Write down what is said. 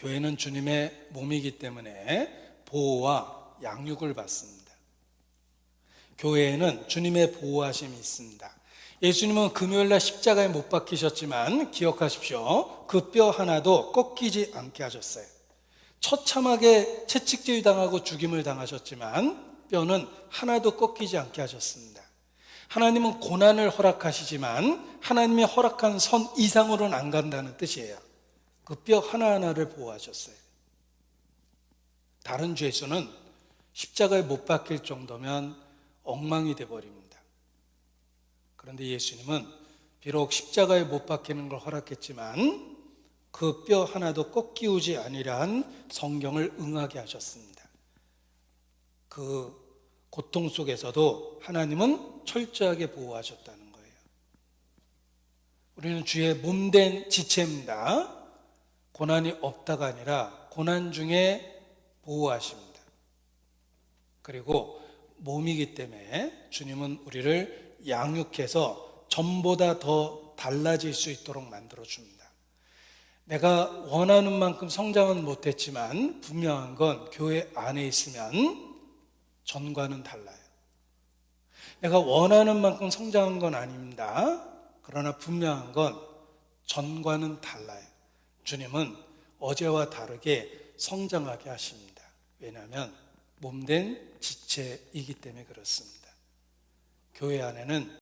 교회는 주님의 몸이기 때문에 보호와 양육을 받습니다. 교회에는 주님의 보호하심이 있습니다. 예수님은 금요일날 십자가에 못 박히셨지만 기억하십시오. 그 뼈 하나도 꺾이지 않게 하셨어요. 처참하게 채찍질이 당하고 죽임을 당하셨지만 뼈는 하나도 꺾이지 않게 하셨습니다. 하나님은 고난을 허락하시지만 하나님이 허락한 선 이상으로는 안 간다는 뜻이에요. 그 뼈 하나하나를 보호하셨어요. 다른 죄수는 십자가에 못 박힐 정도면 엉망이 돼 버립니다. 그런데 예수님은 비록 십자가에 못 박히는 걸 허락했지만 그 뼈 하나도 꺾이우지 아니란 성경을 응하게 하셨습니다. 그 고통 속에서도 하나님은 철저하게 보호하셨다는 거예요. 우리는 주의 몸된 지체입니다. 고난이 없다가 아니라 고난 중에 보호하십니다. 그리고 몸이기 때문에 주님은 우리를 양육해서 전보다 더 달라질 수 있도록 만들어 줍니다. 내가 원하는 만큼 성장은 못했지만 분명한 건 교회 안에 있으면 전과는 달라요. 내가 원하는 만큼 성장한 건 아닙니다. 그러나 분명한 건 전과는 달라요. 주님은 어제와 다르게 성장하게 하십니다. 왜냐하면 몸된 지체이기 때문에 그렇습니다. 교회 안에는